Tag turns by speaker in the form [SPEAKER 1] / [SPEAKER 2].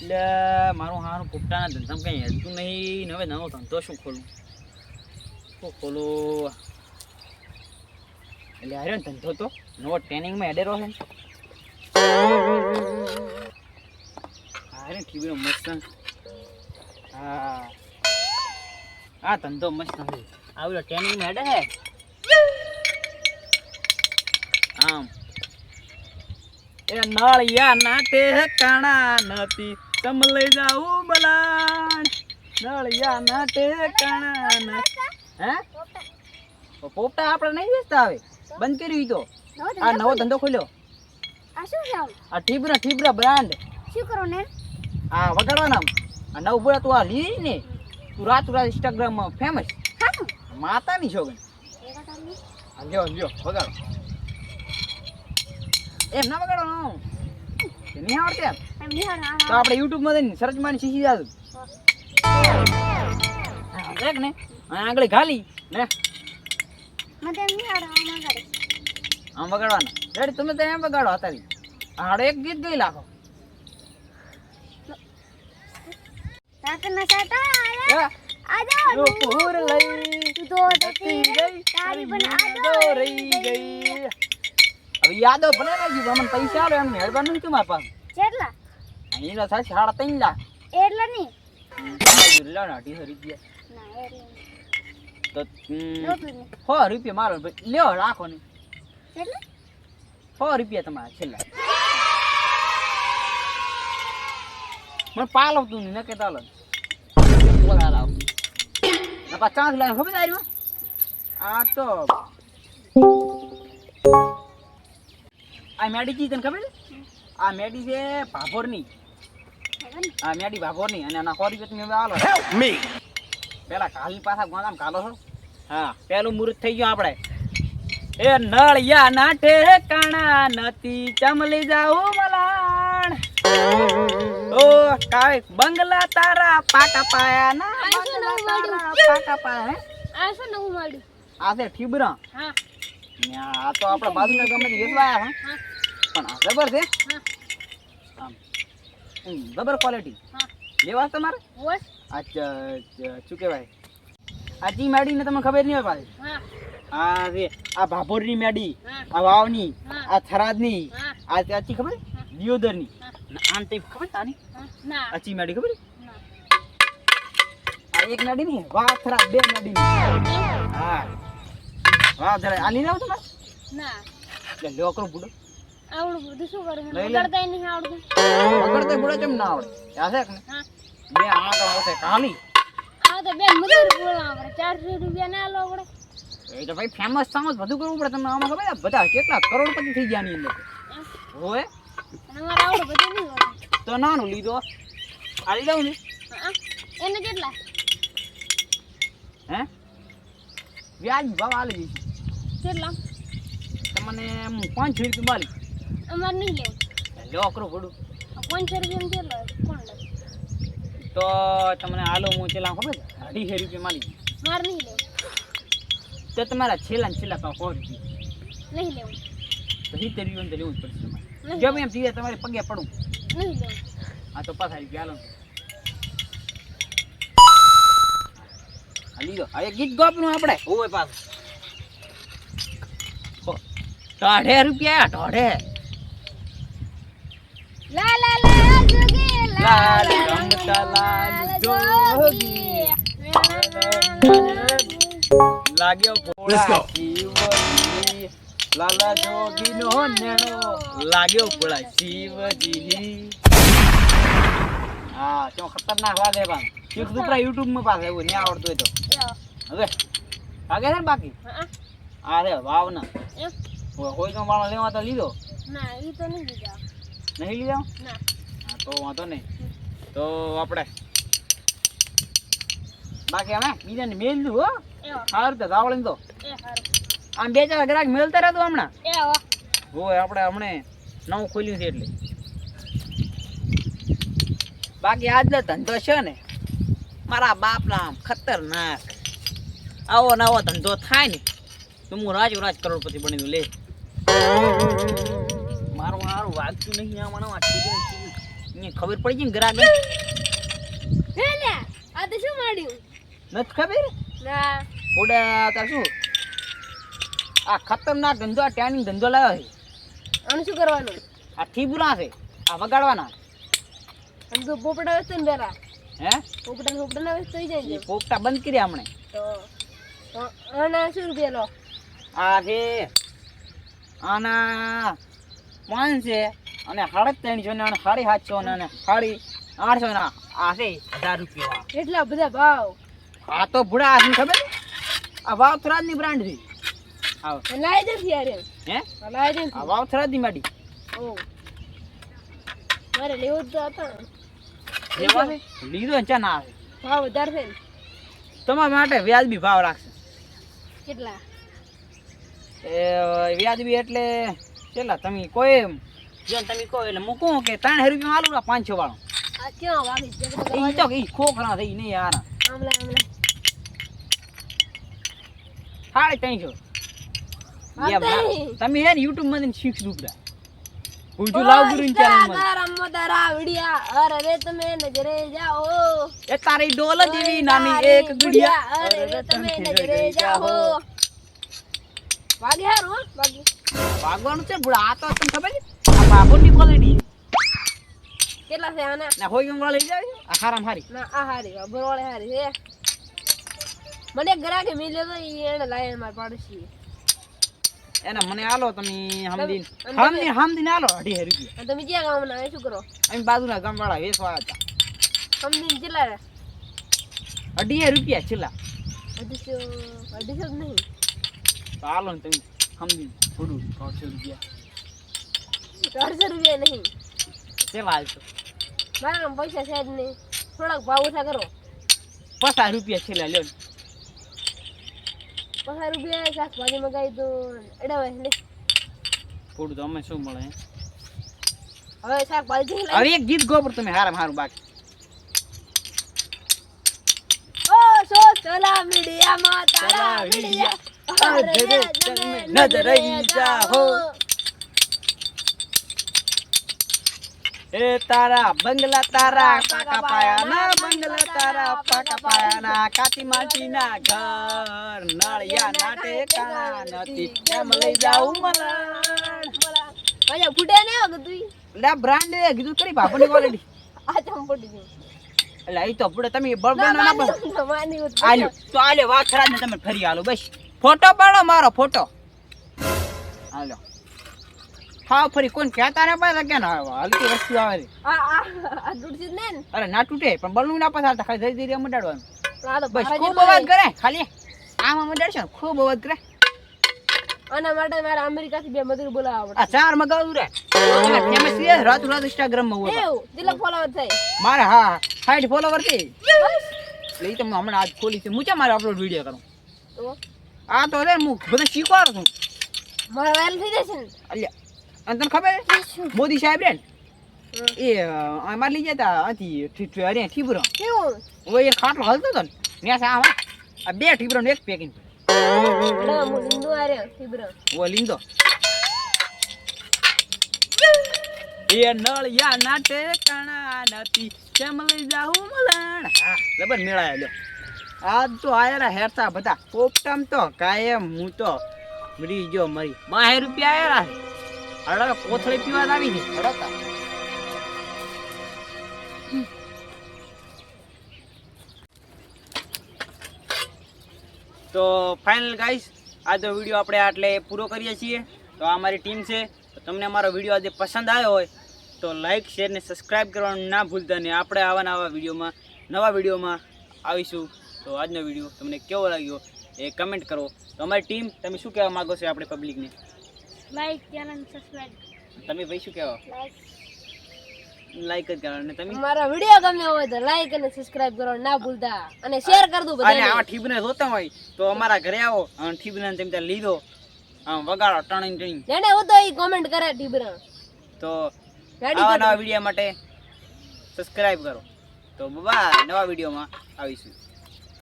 [SPEAKER 1] એટલે મારું હારું પોપટાના ધંધામાં કંઈ હેડતું નહીં હવે નવો ધંધો શું ખોલું? શું ખોલું? એટલે હાર્યો ને ધંધો તો? નવો ટ્રેનિંગમાં હેડેરો છે હારે ટીવીનો મસ્ત હા. આ ધંધો મસ્ત છે. આ ટ્રેનિંગમાં હેડે છે? આમ. એ નળિયા ના ઠેકાણા નથી. તમ લઈ જાઉં બલાન. નળિયા ના ઠેકાણા નથી. હે? પોપટા આપણે નહીં વેચતા હવે. બંધ કર્યું ઈ તો. આ નવો ધંધો ખોલ્યો.
[SPEAKER 2] આ શું છે
[SPEAKER 1] આ ટીબરા ટીબરા બ્રાન્ડ.
[SPEAKER 2] શું કરો ને?
[SPEAKER 1] આ વગાડવાના આ નવ બોલા તું આ લી ને. તું રાત રાત ઇન્સ્ટાગ્રામમાં ફેમસ માતાની છોગન લ્યો લ્યો વગાડો. એમ ના વગાડવાનું નહીં આવડતી એમ. તો આપણે યુટ્યુબમાં જઈને સર્ચ મારી શીખી જાવ દેખ ને આગળ ઘાલી ને આમ વગાડવાના. રેડી તમે તો એમ વગાડો અત્યારે. હાડો એક ગીત ગઈ લાખો. લઈ
[SPEAKER 2] તું
[SPEAKER 1] જતી
[SPEAKER 2] જતી તારી પણ આદો
[SPEAKER 1] રહી ગઈ. હવે યાદો ભલે પણ અમને પૈસા આવે એમ હેડવાનું નથી મારા પાસે
[SPEAKER 2] કેટલા
[SPEAKER 1] અહીં તો થાય સાડા ત્રણ લાખ.
[SPEAKER 2] એટલે નહીં?
[SPEAKER 1] જિલ્લા ને અઢીસો રૂપિયા.
[SPEAKER 2] ના એટલે
[SPEAKER 1] તો હો રૂપિયા મારો ભાઈ. લ્યો રાખો ને.
[SPEAKER 2] કેટલા
[SPEAKER 1] સો રૂપિયા તમારા છેલ્લા. મને પાલવતું ને કે તાલ બોલા લાવ નપા લાખ ખબર આ તો આ મેડી કી તને ખબર છે? આ મેડી છે ભાભોરની. આ મેડી ભાભોરની અને આના સો રૂપિયા તમે હવે મી પેલા કાલી પાછા ગોદામ કાલો છો? હા પેલું મુહૂર્ત થઈ ગયું આપણે. એ નળિયા ના ઠેકાણા નથી ચમલી જાઉં મલાણ. ઓ કાય બંગલા તારા પાટા પાયા ના તારા પાયા હે?
[SPEAKER 2] આ શું નવું મળ્યું
[SPEAKER 1] આ છે ઠીબરા.
[SPEAKER 2] હા.
[SPEAKER 1] આ તો આપણે બાજુના ગમે તે
[SPEAKER 2] હા.
[SPEAKER 1] હા. પણ આ જબર છે? જબર ક્વોલિટી લેવા તમારે? શું કહેવાય? આ મેડી ને તમને ખબર નહીં હોય પાછી
[SPEAKER 2] હા.
[SPEAKER 1] આ રે આ ભાભોરની મેડી આ વાવની. આ થરાદની આ ચાચી ખબર. દિયોદરની. આમ ટાઈપ ખબર તાની?
[SPEAKER 2] હા.
[SPEAKER 1] આ ચી મેડી ખબર? આ એક મેડી નહીં વાહ થરાદ બે મેડી હા. વાહ થરાદ આ લઈને આવો તમારે?
[SPEAKER 2] ના.
[SPEAKER 1] લોકરો બુડો
[SPEAKER 2] આવડું બધું શું કરું. વગાડતાય નહીં આવડતું.
[SPEAKER 1] વગર તો કેમ ના આવડે. યાદ છે કે બે આમાં તો કાલી
[SPEAKER 2] આ તો બે મજૂરી બોલવા આપણે ચારસો રૂપિયા ના લો આપણે
[SPEAKER 1] એ તો ભાઈ ફેમસ સામસ બધું કરવું પડે તમને આમાં ખબર બધા કેટલા કરોડપતિ થઈ ગયા ની અંદર. હોય
[SPEAKER 2] અમારે આવડું બધું નહીં
[SPEAKER 1] તો નાનું લીધો. આ લઈ ને.
[SPEAKER 2] એને કેટલા?
[SPEAKER 1] હે? વ્યાજ ભાવ આલી
[SPEAKER 2] કેટલા?
[SPEAKER 1] તમને પાંચસો રૂપિયા માલી.
[SPEAKER 2] અમારે નહીં લેવું.
[SPEAKER 1] લ્યો કરો પડું
[SPEAKER 2] આ પાંચસો રૂપિયા કોણ
[SPEAKER 1] તો તમને આલો હું છેલ્લા ખબર છે? અઢીસો રૂપિયા માલી
[SPEAKER 2] મારે નહીં લેવું.
[SPEAKER 1] તો તમારા છેલ્લા ને છેલ્લા ભાવ સો રૂપિયા.
[SPEAKER 2] નહીં લેવું.
[SPEAKER 1] તો સિત્તેર રૂપિયા લેવું જ પડશે જો એમ જીવે તમારે પગે પડું
[SPEAKER 2] નહીં લેવું.
[SPEAKER 1] હા તો પાછા રૂપિયા આલો લીધો. એક ગીત ગોપનું આપણે. હોય પાછું. ઢોઢે રૂપિયા ઢોઢે
[SPEAKER 2] લા લા લા જોગી
[SPEAKER 1] લાલ રમતા લાલ જોગી. લાગ્યો ભોળા શિવજી લાલા જોગી નો નેણો. લાગ્યો ભોળા શિવજી હા તો ખતરનાક વાગે પણ. શીખ દુપરા યુટ્યુબમાં પાસે એવું નહીં આવડતું હોય તો. હવે આગે છે ને બાકી? આ રે વાવના. કોઈ નો વાળો લેવા તો લીધો.
[SPEAKER 2] ના એ તો નહીં લીધા.
[SPEAKER 1] નહીં લીધા?
[SPEAKER 2] ના.
[SPEAKER 1] તો વાંધો નહીં. તો આપણે બાકી અમે બીજાને મેલ દઉં હો સારું તો. જાવળીને તો આમ બે ચાર ગ્રાહક મેલતા રહેતો હમણાં. હોય આપણે હમણે નવું ખોલ્યું છે એટલે. બાકી આજનો ધંધો છે ને મારા બાપના આમ ખતરનાક. આવો નવો ધંધો થાય ને તો હું રાજો રાજ કરોડપતિ બની લે. મારું હારું વાગતું નહીં આ ખબર પડી ગઈ ને ગ્રાહક
[SPEAKER 2] હે લે આ તો શું માંડ્યું?
[SPEAKER 1] નથી ખબર?
[SPEAKER 2] ના.
[SPEAKER 1] ઓડા તાર શું? આ ખતરનાક ધંધો આ ધંધો લાવ્યો છે.
[SPEAKER 2] આનું શું કરવાનું?
[SPEAKER 1] આ થીબુરા છે આ વગાડવાના.
[SPEAKER 2] આમ તો પોપડા વસ્તુ ને પેલા
[SPEAKER 1] હે?
[SPEAKER 2] પોપડા પોપડા ના થઈ જાય છે
[SPEAKER 1] પોપટા બંધ કર્યા હમણે.
[SPEAKER 2] તો તો આના શું રૂપિયા લો?
[SPEAKER 1] આ છે આના પાંચ છે અને સાડા ત્રણસો ને સાડી સાતસો ને સાડી આઠસો ના. આ છે હજાર રૂપિયા
[SPEAKER 2] એટલા બધા ભાવ.
[SPEAKER 1] આ તો ભૂડા આ ખબર? આ વાવથરાજની બ્રાન્ડ છે
[SPEAKER 2] ભાવ
[SPEAKER 1] તમારા માટે વ્યાજબી ભાવ રાખશે.
[SPEAKER 2] કેટલા?
[SPEAKER 1] એ વ્યાજબી એટલે કેટલા? તમે કોઈ જો તમે કહો એટલે મૂકું કે ત્રણ રૂપિયા આલુ ના પાંચસો વાળો. તો ઈ ખોખરા થઈ નહીં યાર સાડી ત્રણસો ના. તમે હે ને યુટ્યુબ શીખ
[SPEAKER 2] લાવમાં. વિડિયા અરે તમે નજરે જાઓ.
[SPEAKER 1] એ તારી ડોલ જેવી નાની એક ગુડિયા.
[SPEAKER 2] અરે રે તમે નજરે જાઓ. વાગે હારું વાગે.
[SPEAKER 1] ભાગવાનું છે બુડા આ તો તમને ખબર છે? આ બાબુની ક્વોલિટી
[SPEAKER 2] કેટલા છે આના?
[SPEAKER 1] ના હોય ગંગવા લઈ જાય? આ હારામ હારી.
[SPEAKER 2] ના આ હારી બરોળે હારી છે મને ગ્રાહકે મિલે તો એને લાઈન માર પાડોશી
[SPEAKER 1] એને મને આલો તમે હમદીન. હમદીન હમદીન આલો અઢી રૂપિયા.
[SPEAKER 2] અને તમે ક્યાં ગામના? એ શું કરો?
[SPEAKER 1] અમે બાજુના ગામવાળા વેચવા હતા.
[SPEAKER 2] હમદીન કેટલા
[SPEAKER 1] અઢી રૂપિયા છેલ્લા
[SPEAKER 2] અઢીસો અઢીસો નહીં.
[SPEAKER 1] તો આલો ને તમે હમદીન થોડું ત્રણસો રૂપિયા.
[SPEAKER 2] ત્રણસો રૂપિયા નહીં.
[SPEAKER 1] તે વાલતો
[SPEAKER 2] મારા નામ પૈસા છે જ નહીં. થોડાક ભાવ ઓછા કરો.
[SPEAKER 1] પચાસ રૂપિયા છેલ્લા લ્યો.
[SPEAKER 2] પચાસ રૂપિયા શાકભાજી મગાવી તો અડાવે ને
[SPEAKER 1] થોડું તો અમે શું મળે?
[SPEAKER 2] હવે શાકભાજી
[SPEAKER 1] અરે એક ગીત ગોબર તમે હારામ હારું બાકી.
[SPEAKER 2] ઓ સોશિયલ મીડિયામાં તારા મીડિયા નજર રહી જાઓ.
[SPEAKER 1] એ તારા બંગલા તારા પાકા પાયાના બંગલા તારા પાકા પાયાના કાચી માટીના ઘર નળિયા નાટે ઠેકાણા નથી. કેમ લઈ જાઉં મલાડ?
[SPEAKER 2] ફૂટે ને તું
[SPEAKER 1] લે બ્રાન્ડ કીધું કરી બાપની ક્વોલિટી
[SPEAKER 2] આ ગયું.
[SPEAKER 1] એટલે એ તો આપણે તમે બળબળ ના
[SPEAKER 2] બળ
[SPEAKER 1] આલ્યો તો આલ્યો વાખરા ને તમે ફરી આલો બસ. ફોટો પાડો મારો ફોટો. હાલો હા ફરી કોણ કે ને પાસે કે ના? હલકી વસ્તુ આવે
[SPEAKER 2] આ આ આ ને.
[SPEAKER 1] અરે ના તૂટે પણ બલનું ના પસારતા ખાલી ધીરે ધીરે મડાડવાનું બસ ખૂબ અવાજ કરે ખાલી. આમાં મડાડશો ખૂબ અવાજ કરે.
[SPEAKER 2] આના માટે મારે અમેરિકાથી બે મજૂર બોલાવવા
[SPEAKER 1] આ ચાર મગાવું રે. ફેમસ છે રાત રાત
[SPEAKER 2] ઇન્સ્ટાગ્રામમાં
[SPEAKER 1] હોય.
[SPEAKER 2] જેટલા ફોલોવર થાય.
[SPEAKER 1] મારે હા સાઈડ ફોલોવરથી લઈ તમે હમણાં આજ ખોલી છે. હું ચા મારે અપલોડ વિડિયો કરું?
[SPEAKER 2] તો?
[SPEAKER 1] આ તો રે હું બધા શીખવાડું છું.
[SPEAKER 2] મારા વાયરલ થઈ જશે ને?
[SPEAKER 1] અલ્યા અને તને ખબર? મોદી સાહેબ રે એ અમારે લઈ જતા હતી અરે ઠીબરો. ઓય એક ખાટલો હલતો હતો ને ત્યાં સા આ બે ઠીબરો એક પેકિંગ ઓ લીંદો. એ નળિયા ના ઠેકાણા નથી કેમ લઈ જાઉં મલણ? હા જબર મેળાયા લ્યો. આજ તો આયરા હેરતા બધા. પોપટામ તો કાયમ હું તો મરી ગયો મરી. બાહે રૂપિયા આયરા હડો કોથળી પીવા આવી છે. હડો તો ફાઇનલ ગાઈસ આજનો વીડિયો આપણે આટલે પૂરો કરીએ છીએ. તો આ અમારી ટીમ છે. તો તમને અમારો વીડિયો આજે પસંદ આવ્યો હોય તો લાઈક શેર ને સબસ્ક્રાઈબ કરવાનું ના ભૂલતા ને આપણે આવા નવા વિડીયોમાં નવા વિડીયોમાં આવીશું. તો આજનો વીડિયો તમને કેવો લાગ્યો એ કમેન્ટ કરો. તો અમારી ટીમ તમે શું કહેવા માગો છો આપણે પબ્લિકને
[SPEAKER 2] લાઈક ચેનલ સબસ્ક્રાઇબ
[SPEAKER 1] તમે ભાઈ શું કહેવા?
[SPEAKER 2] લાઈક
[SPEAKER 1] જ કરવાનું ને તમે?
[SPEAKER 2] મારા વીડિયો ગમ્યો હોય તો લાઈક અને સબસ્ક્રાઇબ કરો ના ભૂલતા. અને શેર કર દો
[SPEAKER 1] અને
[SPEAKER 2] બધાને.
[SPEAKER 1] આવા ઠીબને જોતા હોય તો અમારા ઘરે આવો અને ઠીબને તમે ત્યાં લીધો. આમ વગાડો ટણી ટણી
[SPEAKER 2] જેને હું તો ઈ કોમેન્ટ કરે ટીબ્ર
[SPEAKER 1] તો આવા નવા વીડિયો માટે સબસ્ક્રાઇબ કરો. તો બાય નવા વિડીયોમાં આવીશું.